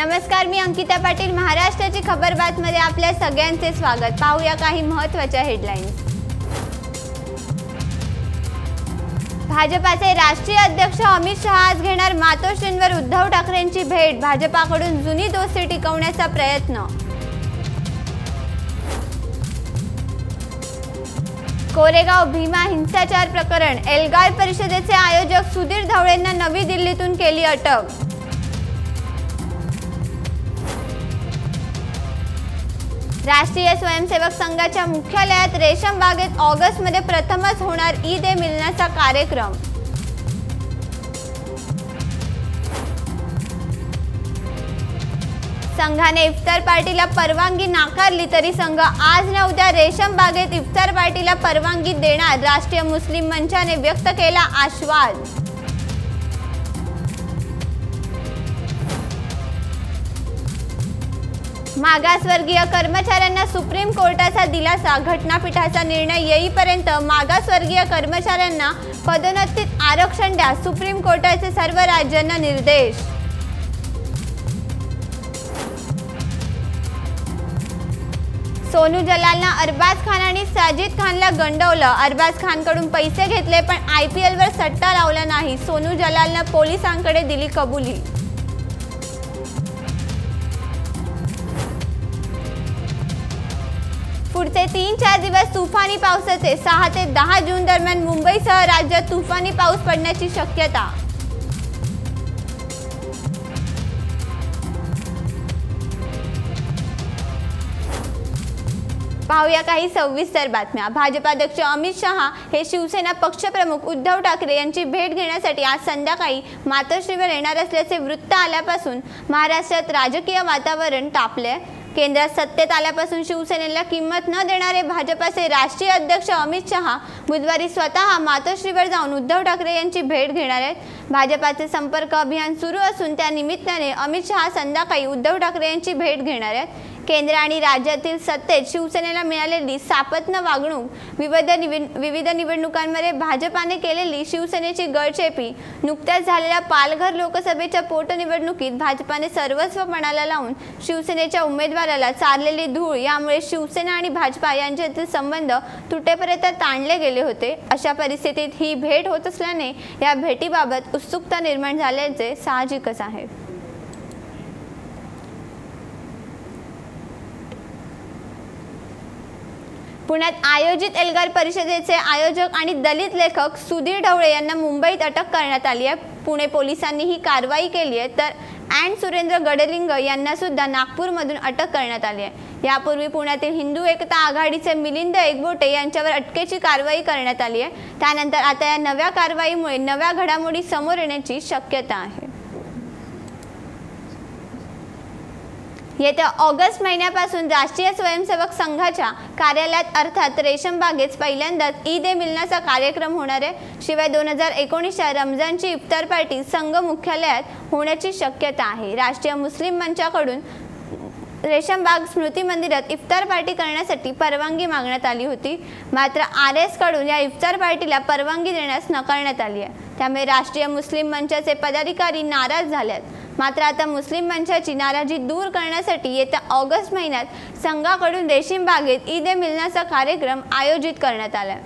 नमस्कार मी अंकिता पाटील महाराष्ट्राची खबर बातमध्ये आपल्या सगळ्यांचे स्वागत. पाहूया काही महत्त्वाच्या हेडलाईन्स भाजपाचे राष्ट्रीय अध्यक्ष अमित शहा आज घेणार मातोश्रींवर उद्धव ठाकरेंची भेट. भाजपाकडून जुनी दोस्ती टिकवण्याचा प्रयत्न. कोरेगाव भीमा हिंसाचार प्रकरण. एल्गार परिषदेचे आयोजक सुधीर धवळेंना नवी दिल्लीतून केली अटक. राष्ट्रीय स्वयंसेवक संघाच्या मुख्यालयात रेशम बागेत ऑगस्टमध्ये प्रथमच होणार ईद ए मिलनाचा कार्यक्रम. संघाने इफ्तार पार्टीला परवानगी नाकारली तरी संघ आज न उद्या रेशम बागेत इफ्तार पार्टीला परवानगी देणार राष्ट्रीय मुस्लिम मंचाने व्यक्त केला आश्वास. मागासवर्गीय कर्मचाऱ्यांना सुप्रीम कोर्टाचा दिलासा घटनापीठाचा निर्णय येईपर्यंत मागासवर्गीय कर्मचाऱ्यांना पदोन्नतीत आरक्षण द्या सुप्रीम कोर्टाचे सर्व राज्यांना निर्देश. सोनू जलालनं अरबाज खान आणि साजिद खानला गंडवलं. अरबाज खानकडून पैसे घेतले पण आय पी एलवर सट्टा लावला नाही. सोनू जलालनं पोलिसांकडे दिली कबुली. पुढचे तीन चार दिवस तुफानी पावसाचे सहा ते दहा जून दरम्यान मुंबईसह राज्यात तुफानी पाऊस पडण्याची शक्यता. पाहूया काही सविस्तर बातम्या. भाजपाध्यक्ष अमित शहा हे शिवसेना पक्षप्रमुख उद्धव ठाकरे यांची भेट घेण्यासाठी आज संध्याकाळी मातोश्रीवर येणार असल्याचे वृत्त आल्यापासून महाराष्ट्रात राजकीय वातावरण तापले केंद्रात सत्तेत आल्यापासून शिवसेनेला किंमत न देणारे भाजपाचे राष्ट्रीय अध्यक्ष अमित शहा बुधवारी स्वतः मातोश्रीवर जाऊन उद्धव ठाकरे यांची भेट घेणार आहेत. भाजपाचे संपर्क अभियान सुरू असून त्या निमित्ताने अमित शहा संध्याकाळी उद्धव ठाकरे यांची भेट घेणार आहेत. केंद्र आणि राज्यातील सत्तेत शिवसेनेला मिळालेली सापत्न वागणूक विविध विविध निवडणुकांमध्ये भाजपाने केलेली शिवसेनेची गळचेपी नुकत्याच झालेल्या पालघर लोकसभेच्या पोटनिवडणुकीत भाजपाने सर्वस्व पणाला लावून शिवसेनेच्या उमेदवाराला चारलेली धूळ यामुळे शिवसेना आणि भाजपा यांच्यातील संबंध तुटेपर्यंत ताणले गेले होते. अशा परिस्थितीत ही भेट होत असल्याने या भेटीबाबत उत्सुकता निर्माण झाल्याचे साहजिकच आहे. पुण्यात आयोजित एल्गार परिषदेचे आयोजक आणि दलित लेखक सुधीर ढवळे यांना मुंबईत अटक करण्यात आली आहे. पुणे पोलिसांनी ही कारवाई केली आहे तर अँड सुरेंद्र गडलिंग यांना सुद्धा नागपूरमधून अटक करण्यात आली आहे. यापूर्वी पुण्यातील हिंदू एकता आघाडीचे मिलिंद एकबोटे यांच्यावर अटकेची कारवाई करण्यात आली आहे. त्यानंतर आता या नव्या कारवाईमुळे नव्या घडामोडी समोर येण्याची शक्यता आहे. येत्या ऑगस्ट महिन्यापासून राष्ट्रीय स्वयंसेवक संघाच्या कार्यालयात अर्थात रेशम बागेत पहिल्यांदाच ईद ए मिलनाचा कार्यक्रम होणार आहे. शिवाय दोन हजार एकोणीसच्या रमजानची इफ्तार पार्टी संघ मुख्यालयात होण्याची शक्यता आहे. राष्ट्रीय मुस्लिम मंचाकडून रेशमबाग स्मृती मंदिरात इफ्तार पार्टी करण्यासाठी परवानगी मागण्यात आली होती. मात्र आर एसकडून या इफ्तार पार्टीला परवानगी देण्यास नकारण्यात आली आहे. त्यामुळे राष्ट्रीय मुस्लिम मंचाचे पदाधिकारी नाराज झाल्यात. मात्र आता मुस्लिम मंचाची नाराजी दूर करण्यासाठी येत्या ऑगस्ट महिन्यात संघाकडून रेशीम बागेत ईद ए मिलनाचा कार्यक्रम आयोजित करण्यात आला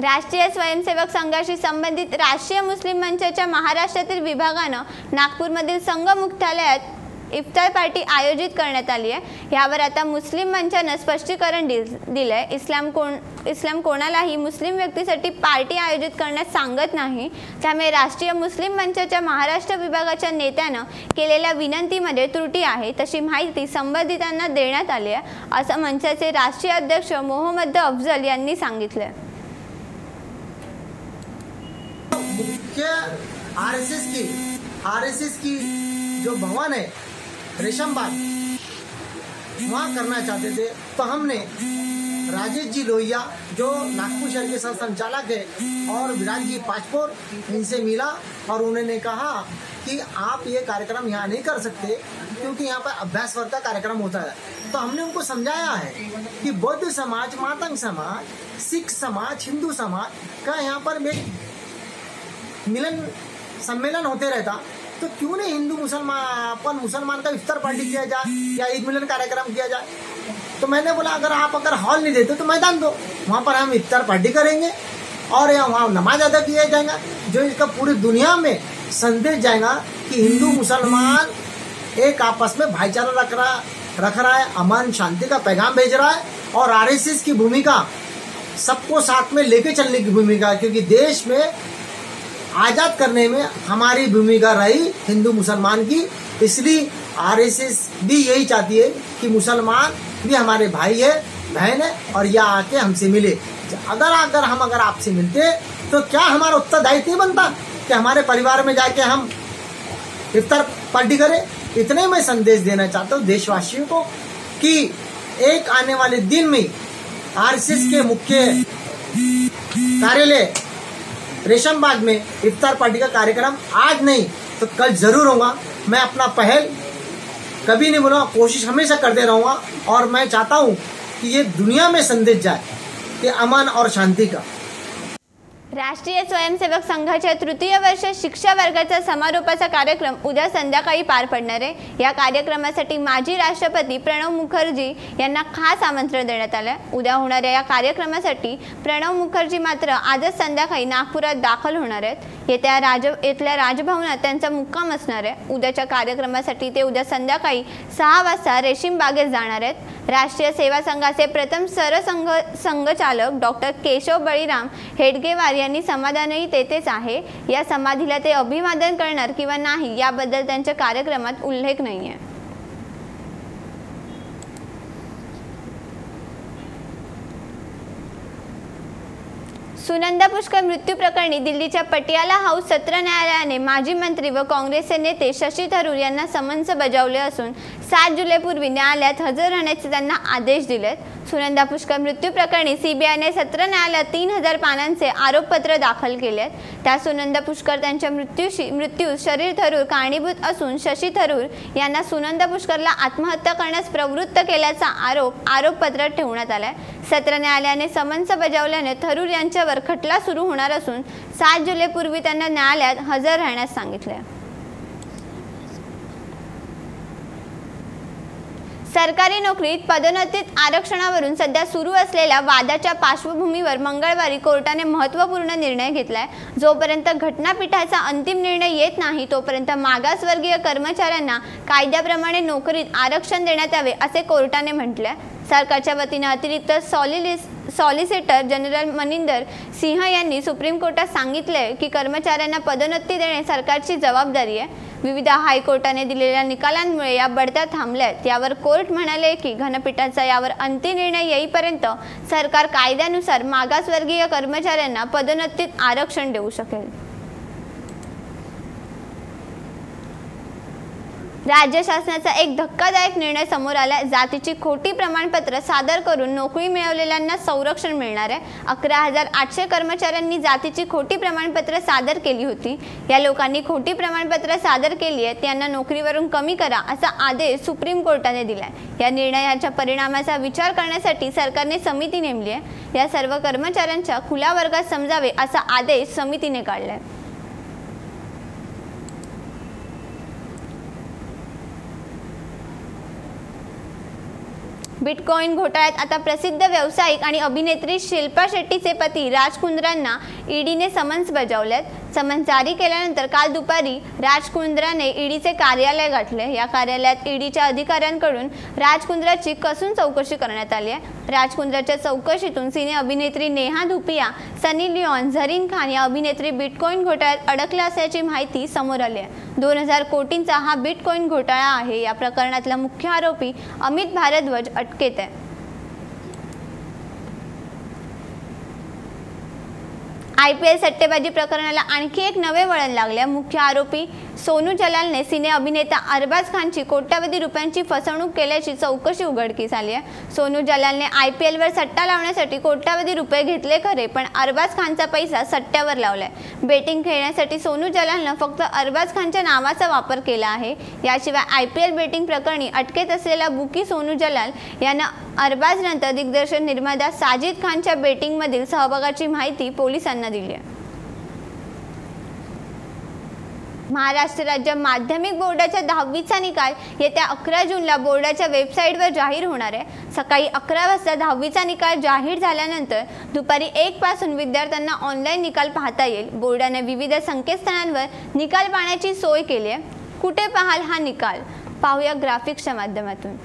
राष्ट्रीय स्वयंसेवक संघाशी संबंधित राष्ट्रीय मुस्लिम मंचाच्या महाराष्ट्रातील विभागानं नागपूरमधील संघ मुख्यालयात इफ्तार पार्टी आयोजित करण्यात आली आहे. यावर आता मुस्लिम मंचानं स्पष्टीकरण दिलंय. इस्लाम कोण इस्लाम कोणालाही मुस्लिम व्यक्तीसाठी पार्टी आयोजित करण्यास सांगत नाही. त्यामुळे राष्ट्रीय मुस्लिम मंचाच्या महाराष्ट्र विभागाच्या नेत्यानं केलेल्या विनंतीमध्ये त्रुटी आहे. तशी माहिती संबंधितांना देण्यात आली आहे. असं मंचाचे राष्ट्रीय अध्यक्ष मोहम्मद अफजल यांनी सांगितलं मुख्य आरएसएस की आरएसएस की जो भवन है रेशम बाग वहाँ करना चाहते थे तो हमने राजेश जी लोहिया, जो नागपुर शहर के संचालक है, और विराट जी पाचपोर इनसे मिला, और उन्होंने कहा कि आप ये कार्यक्रम यहाँ नहीं कर सकते, क्योंकि यहाँ पर अभ्यास वर्ग का कार्यक्रम होता है। तो हमने उनको समझाया है कि बौद्ध समाज, मातंग समाज, सिख समाज, हिंदू समाज का यहाँ पर मिलन, सम्मेलन होते रहता। तो क्यों नहीं हिंदू मुसलमान, अपन मुसलमान का इफ्तार पार्टी किया जाए या ईद मिलन कार्यक्रम किया जाए? तो मैंने बोला, अगर आप अगर हॉल नहीं देते तो मैदान दो। वहाँ पर हम इफ्तार पार्टी करेंगे और वहाँ नमाज़ अदा किया जाएगा, जो इसका पूरी दुनिया में संदेश जाएगा कि हिंदू मुसलमान एक आपस में भाईचारा रख रहा रख रहा है, अमन शांति का पैगाम भेज रहा है और आरएसएस की भूमिका सबको साथ में लेके चलने की भूमिका क्योंकि देश में आज़ाद करने में हमारी भूमिका रही हिंदू मुसलमान की। इसलिए आरएसएस भी यही चाहती है कि मुसलमान भी हमारे भाई है, बहन है और यह आके हमसे मिले। अगर अगर हम, अगर आपसे मिलते तो क्या हमारा उत्तरदायित्व बनता कि हमारे परिवार में जाके हम इफ्तार पार्टी करें? इतने मैं संदेश देना चाहता हूँ देशवासियों को कि एक आने वाले दिन में आरएसएस के मुख्य कार्यालय रेशम बाग में इफ्तार पार्टी का कार्यक्रम आज नहीं तो कल ज़रूर होगा। मैं अपना पहल कभी नहीं बोला कोशिश हमेशा करते रहूँगा और मैं चाहता हूँ कि ये दुनिया में संदेश जाए, कि अमन और शांति का। राष्ट्रीय स्वयंसेवक संघाच्या तृतीय वर्ष शिक्षा वर्गाचा समारोपाचा कार्यक्रम उद्या संध्याकाळी पार पडणार आहे. या कार्यक्रमासाठी माजी राष्ट्रपती प्रणव मुखर्जी यांना खास आमंत्रण देण्यात आलं उद्या होणाऱ्या या कार्यक्रमासाठी प्रणव मुखर्जी मात्र आजच संध्याकाळी नागपुरात दाखल होणार आहेत. येत्या राज येथल्या राजभवनात त्यांचा मुक्काम असणार आहे. उद्याच्या कार्यक्रमासाठी ते उद्या संध्याकाळी सहा वाजता रेशीम बागेत जाणार आहेत. राष्ट्रीय सेवा संघाचे प्रथम सरसंघ संघचालक डॉक्टर केशव बळीराम हेडगेवार यांनी समाधानही तेथेच आहे. या समाधीला ते अभिवादन करणार किंवा नाही याबद्दल त्यांच्या कार्यक्रमात उल्लेख नाही आहे सुनंदा पुष्कर मृत्यू प्रकरणी दिल्लीच्या पटियाला हाऊस सत्र न्यायालयाने माजी मंत्री व काँग्रेसचे नेते शशी थरूर यांना समन्स बजावले असून सात जुलैपूर्वी न्यायालयात हजर राहण्याचे त्यांना आदेश दिलेत. सुनंदा पुष्कर मृत्यू प्रकरणी सीबीआयने सत्र न्यायालयात तीन हजार पानांचे आरोपपत्र दाखल केले त्या सुनंदा पुष्कर त्यांच्या मृत्यूशी मृत्यू शरीर थरूर कारणीभूत असून शशी थरूर यांना सुनंदा पुष्करला आत्महत्या करण्यास प्रवृत्त केल्याचा आरोप आरोपपत्रात ठेवण्यात आलाय. सत्र न्यायालयाने समन्स बजावल्याने थरूर यांच्यावर खटला सुरू होणार असून सात जुलैपूर्वी त्यांना न्यायालयात हजर राहण्यास सांगितले सरकारी नोकरीत पदोन्नतीत आरक्षणावरून सध्या सुरू असलेल्या वादाच्या पार्श्वभूमीवर मंगळवारी कोर्टाने महत्त्वपूर्ण निर्णय घेतलाय. जोपर्यंत घटनापीठाचा अंतिम निर्णय येत नाही तोपर्यंत मागासवर्गीय कर्मचाऱ्यांना कायद्याप्रमाणे नोकरीत आरक्षण देण्यात यावे असे कोर्टाने म्हटले सरकारच्या वतीने अतिरिक्त सॉलिलिस सॉलिसिटर जनरल मनिंदर सिंह यांनी सुप्रीम कोर्टात सांगितले की कर्मचाऱ्यांना पदोन्नती देणे सरकारची जबाबदारी आहे. विविध हायकोर्टाने दिलेल्या निकालांमुळे या बढत्या थांबल्यात. यावर कोर्ट म्हणाले की घनपीठाचा यावर अंतिम निर्णय येईपर्यंत सरकार कायद्यानुसार मागासवर्गीय कर्मचाऱ्यांना पदोन्नतीत आरक्षण देऊ शकेल. राज्य शासनाचा एक धक्कादायक निर्णय समोर आला जातीची खोटी प्रमाणपत्र सादर करून नोकरी मिळवलेल्यांना संरक्षण मिळणार आहे. अकरा हजार आठशे कर्मचाऱ्यांनी जातीची खोटी प्रमाणपत्र सादर केली होती. या लोकांनी खोटी प्रमाणपत्र सादर केली आहेत त्यांना नोकरीवरून कमी करा असा आदेश सुप्रीम कोर्टाने दिलाय. या निर्णयाच्या परिणामाचा विचार करण्यासाठी सरकारने समिती नेमली आहे. या सर्व कर्मचाऱ्यांच्या खुल्या वर्गात समजावे असा आदेश समितीने काढलाय. बिटकॉईन घोटाळ्यात आता प्रसिद्ध व्यावसायिक आणि अभिनेत्री शिल्पा शेट्टीचे पती राज कुंद्रांना ईडीने समन्स बजावल्यात समन्स जारी केल्यानंतर काल दुपारी राज कुंद्राने ईडीचे कार्यालय गाठले. या कार्यालयात ईडीच्या अधिकाऱ्यांकडून राज कुंद्राची कसून चौकशी करण्यात आली आहे. राज कुंद्राच्या चौकशीतून सिने अभिनेत्री नेहा धुपिया सनी लिओन झरीन खान या अभिनेत्री बिटकॉईन घोटाळ्यात अडकल्या असल्याची माहिती समोर आली आहे. दोन हजार कोटींचा हा बिटकॉईन घोटाळा आहे. या प्रकरणातला मुख्य आरोपी अमित भारद्वाज अटकेत आहे. आय पी एल सट्टेबाजी प्रकरणाला आणखी एक नवे वळण लागले. मुख्य आरोपी सोनू जलालने सिने अभिनेता अरबाज खानची कोट्यावधी रुपयांची फसवणूक केल्याची चौकशी उघडकीस आली आहे. सोनू जलालने आय पी एलवर सट्टा लावण्यासाठी कोट्यावधी रुपये घेतले खरे पण अरबाज खानचा पैसा सट्ट्यावर लावलाय. बेटिंग खेळण्यासाठी सोनू जलालनं फक्त अरबाज खानच्या नावाचा वापर केला आहे. याशिवाय आय पी एल बेटिंग प्रकरणी अटकेत असलेला बुकी सोनू जलाल यानं अरबाज नंतर दिग्दर्शक निर्माता साजिद खानच्या बेटिंगमधील सहभागाची माहिती पोलिसांना दिली आहे. महाराष्ट्र राज्य माध्यमिक बोर्डाच्या दहावीचा निकाल येत्या अकरा जूनला बोर्डाच्या वेबसाईटवर जाहीर होणार आहे. सकाळी अकरा वाजता दहावीचा निकाल जाहीर झाल्यानंतर दुपारी एक पासून विद्यार्थ्यांना ऑनलाईन निकाल पाहता येईल. बोर्डाने विविध संकेतस्थळांवर निकाल पाहण्याची सोय केली आहे. कुठे पाहाल हा निकाल? पाहूया ग्राफिक्सच्या माध्यमातून.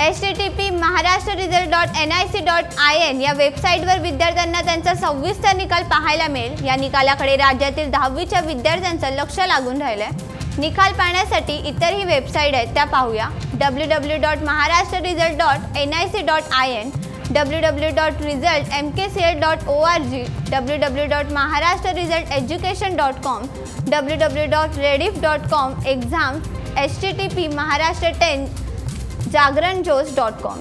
H T T P Maharashtra result dot N I C dot I N या वेबसाईटवर विद्यार्थ्यांना त्यांचा सव्वीसचा निकाल पाहायला मिळेल. या निकालाकडे राज्यातील दहावीच्या विद्यार्थ्यांचं लक्ष लागून राहिलं आहे निकाल पाहण्यासाठी इतरही वेबसाईट आहेत त्या पाहूया. W W dot Maharashtra result dot N I C dot I N W W dot result M K C L dot O R G W W dot Maharashtra result education dot com W W dot Rediff dot com exam H T T P Maharashtra ten Jagran Josh dot com.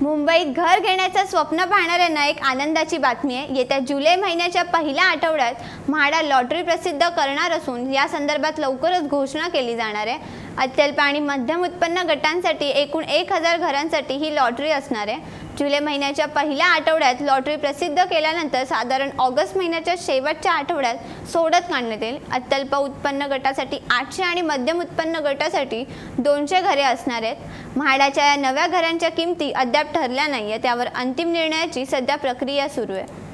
मुंबईत घर घेण्याचं स्वप्न पाहणाऱ्यांना एक आनंदाची बातमी आहे. येत्या जुलै महिन्याच्या पहिल्या आठवड्यात म्हाडा लॉटरी प्रसिद्ध करणार असून या संदर्भात लवकरच घोषणा केली जाणार आहे. अत्यल्प आणि मध्यम उत्पन्न गटांसाठी एकूण एक हजार घरांसाठी ही लॉटरी असणार आहे. जुलै महिन्याच्या पहिल्या आठवड्यात लॉटरी प्रसिद्ध केल्यानंतर साधारण ऑगस्ट महिन्याच्या शेवटच्या आठवड्यात सोडत काढण्यात येईल. अत्यल्प उत्पन्न गटासाठी आठशे आणि मध्यम उत्पन्न गटासाठी दोनशे घरे असणार आहेत. म्हाडाच्या या नव्या घरांच्या किमती अद्याप ठरल्या नाही आहे त्यावर अंतिम निर्णयाची सध्या प्रक्रिया सुरू आहे.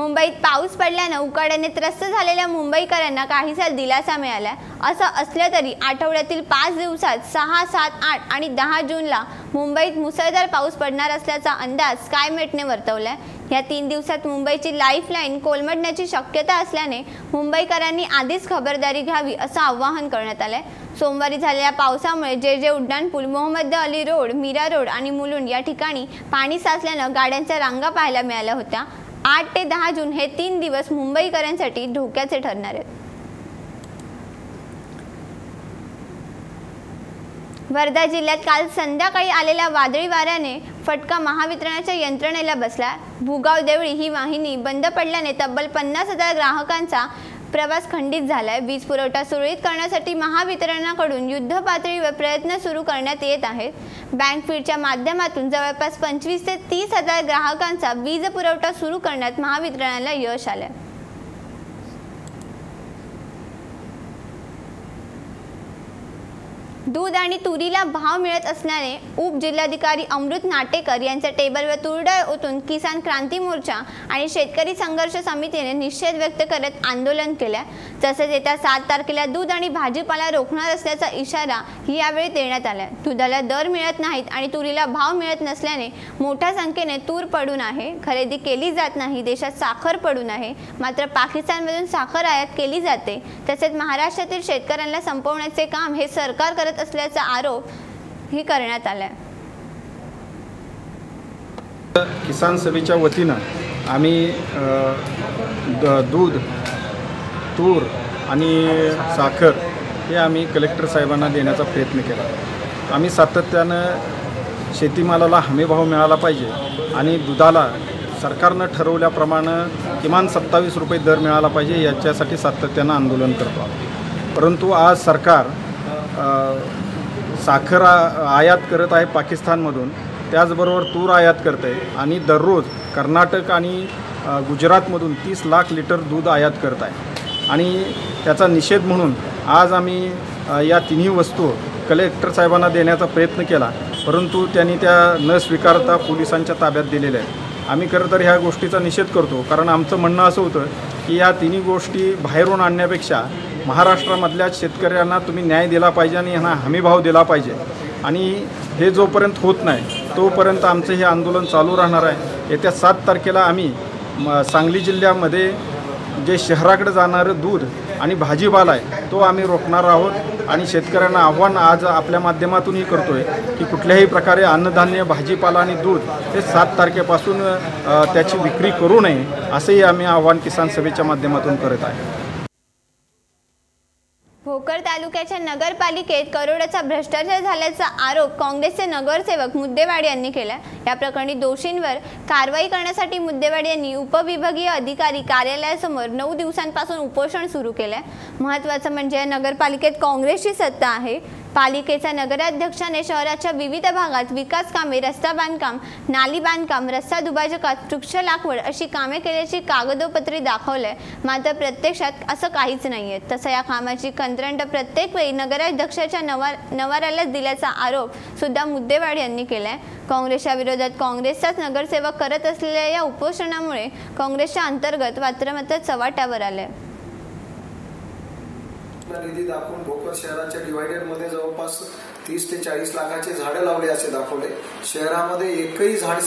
मुंबईत पाऊस पडल्यानं उकाड्याने त्रस्त झालेल्या मुंबईकरांना काहीसा दिलासा मिळाला. असं असलं तरी आठवड्यातील पाच दिवसात सहा सात आठ आणि दहा जूनला मुंबईत मुसळधार पाऊस पडणार असल्याचा अंदाज स्कायमेटने आहे या तीन दिवसात मुंबईची लाईफलाईन कोलमडण्याची शक्यता असल्याने मुंबईकरांनी आधीच खबरदारी घ्यावी असं आवाहन करण्यात आलंय. सोमवारी झालेल्या पावसामुळे जे जे उड्डाणपूल मोहम्मद अली रोड मीरा रोड आणि मुलुंड या ठिकाणी पाणी साचल्यानं गाड्यांच्या रांगा पाहायला मिळाल्या होत्या. आठ ते दहा जून हे तीन दिवस मुंबईकरांसाठी धोक्याचे ठरणार आहेत. वर्धा जिल्ह्यात काल संध्याकाळी आलेल्या वादळी वाऱ्याने फटका महावितरणाच्या यंत्रणेला बसला. भुगाव देवळी ही वाहिनी बंद पडल्याने तब्बल पन्नास हजार ग्राहकांचा प्रवास खंडित झालाय. वीज पुरवठा सुरळीत करण्यासाठी महावितरणाकडून युद्ध पातळीवर प्रयत्न सुरू करण्यात येत आहेत. बँक फीडच्या माध्यमातून जवळपास पंचवीस ते तीस हजार ग्राहकांचा वीज पुरवठा सुरू करण्यात महावितरणाला यश आलंय. दूध आणि तुरीला भाव मिळत असल्याने उपजिल्हाधिकारी अमृत नाटेकर यांच्या टेबलवर तुरडाळ ओतून किसान क्रांती मोर्चा आणि शेतकरी संघर्ष समितीने निषेध व्यक्त करत आंदोलन केलं. तसेच येत्या सात तारखेला दूध आणि भाजीपाला रोखणार असल्याचा इशारा यावेळी देण्यात आला. दुधाला दर मिळत नाहीत आणि तुरीला भाव मिळत नसल्याने मोठ्या संख्येने तूर पडून आहे. खरेदी केली जात नाही. देशात साखर पडून आहे. मात्र पाकिस्तानमधून साखर आयात केली जाते. तसेच महाराष्ट्रातील शेतकऱ्यांना संपवण्याचे काम हे सरकार करत असल्याचा आरोप ही करण्यात आलाय. किसान सभेच्या वतीनं आम्ही द दूध तूर आणि साखर हे आम्ही कलेक्टर साहेबांना देण्याचा प्रयत्न केला. आम्ही सातत्यानं शेतीमालाला हमीभाव मिळाला पाहिजे आणि दुधाला सरकारनं ठरवल्याप्रमाणे किमान सत्तावीस रुपये दर मिळाला पाहिजे याच्यासाठी सातत्यानं आंदोलन करतो परंतु आज सरकार साखर आयात करत आहे पाकिस्तानमधून. त्याचबरोबर तूर आयात करत आहे. आणि दररोज कर्नाटक आणि गुजरातमधून तीस लाख लिटर दूध आयात करत आहे. आणि त्याचा निषेध म्हणून आज आम्ही या तिन्ही वस्तू कलेक्टर साहेबांना देण्याचा प्रयत्न केला. परंतु त्यांनी त्या न स्वीकारता पोलिसांच्या ताब्यात दिलेल्या आहेत. आम्ही खरं तर ह्या गोष्टीचा निषेध करतो. कारण आमचं म्हणणं असं होतं की या तिन्ही गोष्टी बाहेरून आणण्यापेक्षा महाराष्ट्रामधल्या शेतकऱ्यांना तुम्ही न्याय दिला पाहिजे आणि यांना हमीभाव दिला पाहिजे. आणि हे जोपर्यंत होत नाही तोपर्यंत आमचं हे आंदोलन चालू राहणार आहे. येत्या सात तारखेला आम्ही म सांगली जिल्ह्यामध्ये जे शहराकडे जाणारं दूध आणि भाजीपाला आहे तो आम्ही रोखणार आहोत. आणि शेतकऱ्यांना आव्हान आज आपल्या माध्यमातूनही करतो आहे की कुठल्याही प्रकारे अन्नधान्य भाजीपाला आणि दूध हे सात तारखेपासून त्याची विक्री करू नये असंही आम्ही आव्हान किसान सभेच्या माध्यमातून करत आहे. भोकर तालुक्याच्या नगरपालिकेत करोडाचा भ्रष्टाचार झाल्याचा आरोप काँग्रेसचे नगरसेवक मुद्देवाड यांनी केला. या प्रकरणी दोषींवर कारवाई करण्यासाठी मुद्देवाड यांनी उपविभागीय अधिकारी कार्यालयासमोर नऊ दिवसांपासून उपोषण सुरू केलं आहे महत्त्वाचं म्हणजे नगरपालिकेत काँग्रेसची सत्ता आहे. पालिकेच्या नगराध्यक्षाने शहराच्या विविध भागात विकास कामे रस्ता बांधकाम नाली बांधकाम रस्ता दुभाजकात वृक्ष लागवड अशी कामे केल्याची कागदोपत्री दाखवलंय. मात्र प्रत्यक्षात असं काहीच नाहीये. तसं या कामाची कंत्रंड प्रत्येक वेळी नगराध्यक्षाच्या नवार नवारालाच दिल्याचा आरोप सुद्धा मुद्देवाड यांनी केलाय. काँग्रेसच्या विरोधात काँग्रेसचाच नगरसेवक करत असलेल्या या उपोषणामुळे काँग्रेसच्या अंतर्गत मात्र मात्र चव्हाट्यावर आलंय. निधी दाखवून भोकर शहराच्या डिवायडरमध्ये जवळपास तीस ते चाळीस लाखाचे झाडं लावले असे दाखवले. शहरामध्ये एकही झाड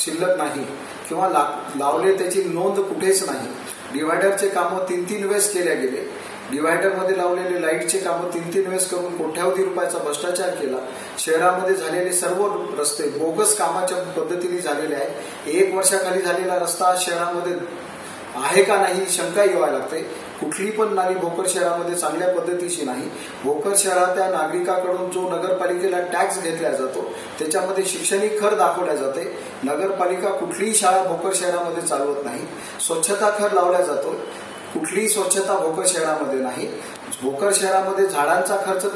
शिल्लक नाही किंवा लावले त्याची नोंद कुठेच नाही. डिवायडरचे कामं तीन तीन वेळेस केल्या गेले. डिव्हायडरमध्ये लावलेले लाईटचे कामं तीन तीन वेळेस करून कोट्यावधी रुपयाचा भ्रष्टाचार केला. शहरामध्ये झालेले सर्व रस्ते बोगस कामाच्या पद्धतीने झालेले आहे. एक वर्षाखाली झालेला रस्ता शहरामध्ये आहे का नाही ही शंका येवायला लागते. कुठली पण नाली भोकर शहरामध्ये चांगल्या पद्धतीची नाही. भोकर शहरातल्या नागरिकाकडून जो नगरपालिकेला टॅक्स घेतला जातो त्याच्यामध्ये शैक्षणिक खर दाखवल्या जाते. नगरपालिका कुठलीही शाळा भोकर शहरामध्ये चालवत नाही. स्वच्छता खर लावला जातो. कुठलीही स्वच्छता भोकर शहरामध्ये नाही. भोकर शहरामध्ये झाडांचा खर्च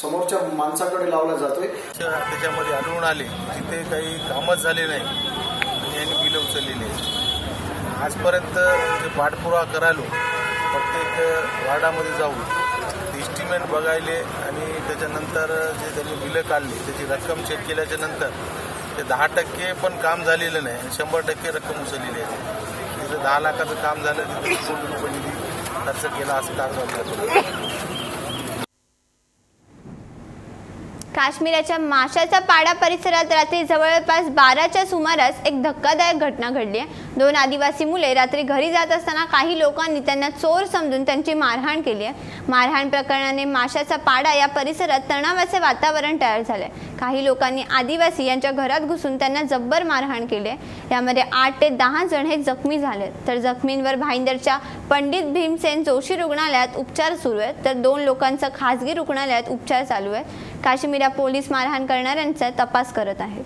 समोरच्या माणसाकडे लावला जातोय. त्याच्यामध्ये आढळून आले. तिथे काही कामच झाले नाही आणि यांनी बिलं उचललेली आजपर्यंत जे पाठपुरावा करायलो प्रत्येक वार्डामध्ये जाऊन इस्टिमेट बघायले आणि त्याच्यानंतर जे त्यांनी बिलं काढली त्याची रक्कम चेक केल्याच्यानंतर ते दहा टक्के पण काम झालेलं नाही आणि शंभर टक्के रक्कम उचललेली आहे. तिथं दहा लाखाचं काम झालं तिथे कोटी रुपये निधी खर्च केला असं कागद काश्मीराच्या माशाचा पाडा परिसरात रात्री जवळपास बाराच्या सुमारास एक धक्कादायक घटना घडली आहे. दोन आदिवासी मुले रात्री घरी जात असताना काही लोकांनी त्यांना चोर समजून त्यांची मारहाण केली आहे. मारहाण प्रकरणाने माशाचा पाडा या परिसरात तणावाचे वातावरण तयार झालंय काही लोकांनी आदिवासी यांच्या घरात घुसून त्यांना जब्बर मारहाण केली आहे. यामध्ये आठ ते दहा जण हे जखमी झाले तर जखमींवर भाईंदरच्या पंडित भीमसेन जोशी रुग्णालयात उपचार सुरू आहेत. तर दोन लोकांचा खासगी रुग्णालयात उपचार चालू आहेत. काश्मीरा पोलीस मारहाण करणाऱ्यांचा तपास करत आहेत.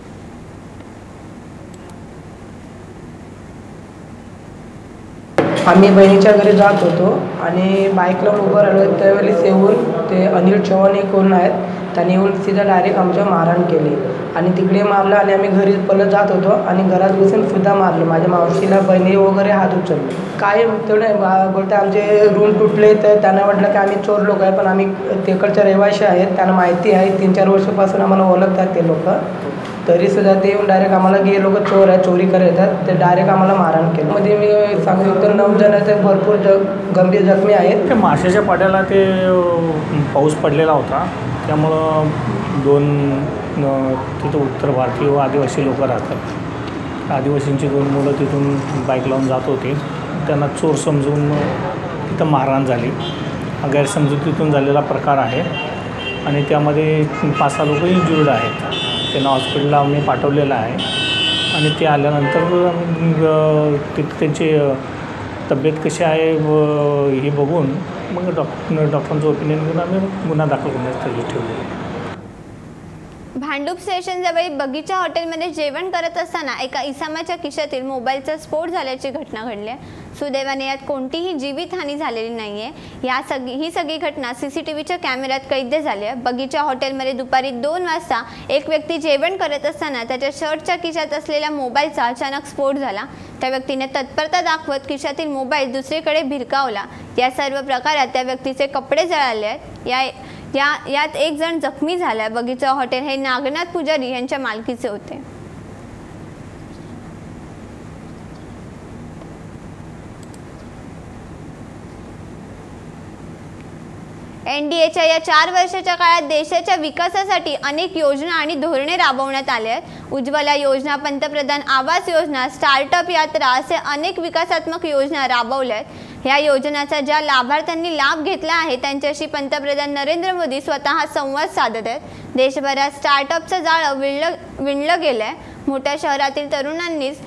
आम्ही बहिणीच्या घरी जात होतो आणि बाईकला उभं राहिलो. त्यावेळेस येऊन ते अनिल चव्हाण एक कोण आहेत त्यांनी येऊन सीधा डायरेक्ट आमच्या मारहाण केली. आणि तिकडे मारलं आणि आम्ही घरी परत जात होतो आणि घरात बसून सुद्धा मारलं. माझ्या मावशीला बहिणी वगैरे हात उचलले. काय तेवढे बोलते आमचे रूम तुटले तर त्यांना म्हटलं की आम्ही चोर लोक आहे पण आम्ही तिकडच्या रहिवाशी आहेत. त्यांना माहिती आहे तीन चार वर्षापासून आम्हाला ओळखतात ते लोक. तरी सुद्धा ते येऊन डायरेक्ट आम्हाला गे लोक चोर आहे चोरी करत येतात. ते डायरेक्ट आम्हाला मारहाण केलं. मध्ये मी सांगू शकतो नऊ जण भरपूर जग गंभीर जखमी आहेत. ते माशाच्या पाट्याला ते पाऊस पडलेला होता. त्यामुळं दोन तिथं उत्तर भारतीय व आदिवासी लोक राहतात. आदिवासींची दोन मुलं तिथून बाईक लावून जात होते. त्यांना चोर समजून तिथं मारहाण झाली. हा गैरसमजुतीतून झालेला प्रकार आहे. आणि त्यामध्ये पाच सहा लोक इंजुर्ड आहेत. त्यांना हॉस्पिटलला आम्ही पाठवलेलं आहे. आणि ते आल्यानंतर तिथे त्यांची तब्येत कशी आहे व हे बघून मग डॉक्टर डॉक्टरांचं ओपिनियन घेऊन आम्ही गुन्हा दाखल करण्यासाठी आहे भांडूप स्टेशनजवळी बगीचा हॉटेलमध्ये जेवण करत असताना एका इसामाच्या खिशातील मोबाईलचा स्फोट झाल्याची घटना घडली आहे. सुदैवाने यात कोणतीही जीवितहानी झालेली नाही आहे या सगळी ही सगळी घटना सी सी टी व्हीच्या कॅमेऱ्यात कैद झाली आहे. बगीचा हॉटेलमध्ये दुपारी दोन वाजता एक व्यक्ती जेवण करत असताना त्याच्या शर्टच्या खिशात असलेल्या मोबाईलचा अचानक स्फोट झाला. त्या व्यक्तीने तत्परता दाखवत खिशातील मोबाईल दुसरीकडे भिरकावला. या सर्व प्रकारात त्या व्यक्तीचे कपडे जळाले आहेत. या या यात एक जण जखमी झाला. बगीचा हॉटेल हे नागनाथ पुजारी यांच्या मालकीचे होते. एनडीएच्या या चार वर्षाच्या काळात देशाच्या विकासासाठी अनेक योजना आणि धोरणे राबवण्यात आले आहेत. उज्ज्वला योजना पंतप्रधान आवास योजना स्टार्टअप यात्रा असे अनेक विकासात्मक योजना राबवल्या आहेत. या योजनाचा ज्या लाभार्थ्यांनी लाभ घेतला आहे त्यांच्याशी पंतप्रधान नरेंद्र मोदी स्वतः संवाद साधत आहेत देशभरात स्टार्टअपचं जाळं विणलं विणलं गेलं आहे मोठ्या शहरातील तरुणांनीच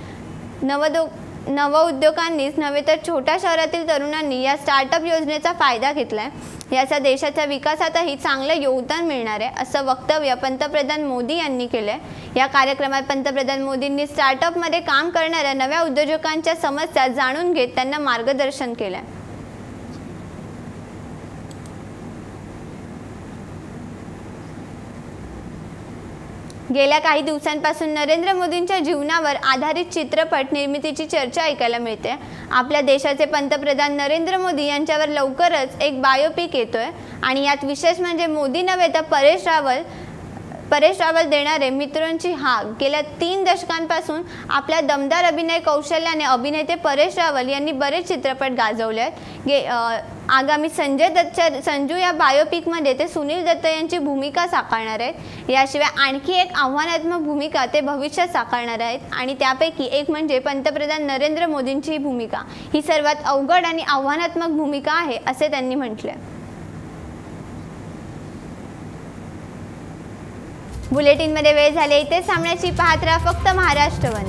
नवदो नवउद्योगांनीच नव्हे तर छोट्या शहरातील तरुणांनी या स्टार्टअप योजनेचा फायदा घेतला आहे याचा देशाच्या विकासातही चांगलं योगदान मिळणार आहे असं वक्तव्य पंतप्रधान मोदी यांनी केलं आहे या कार्यक्रमात पंतप्रधान मोदींनी स्टार्टअपमध्ये काम करणाऱ्या नव्या उद्योजकांच्या समस्या जाणून घेत त्यांना मार्गदर्शन केलं आहे गेल्या काही दिवसांपासून नरेंद्र मोदींच्या जीवनावर आधारित चित्रपट निर्मितीची चर्चा ऐकायला मिळते. आपल्या देशाचे पंतप्रधान नरेंद्र मोदी यांच्यावर लवकरच एक बायोपिक येतोय. आणि यात विशेष म्हणजे मोदी नव्हे तर परेश रावल परेश रावल देणारे मित्रांची हाक. गेल्या तीन दशकांपासून आपल्या दमदार अभिनय कौशल्याने अभिनेते परेश रावल यांनी बरेच चित्रपट गाजवले आहेत गे आगामी संजय दत्तच्या संजू या बायोपिकमध्ये ते सुनील दत्त यांची भूमिका साकारणार आहेत. याशिवाय आणखी एक आव्हानात्मक भूमिका ते भविष्यात साकारणार आहेत. आणि त्यापैकी एक म्हणजे पंतप्रधान नरेंद्र मोदींची भूमिका. ही सर्वात अवघड आणि आव्हानात्मक भूमिका आहे असे त्यांनी म्हटले बुलेटिनमध्ये वेळ झाली इथे सामन्याची पाहत राहा फक्त महाराष्ट्रवन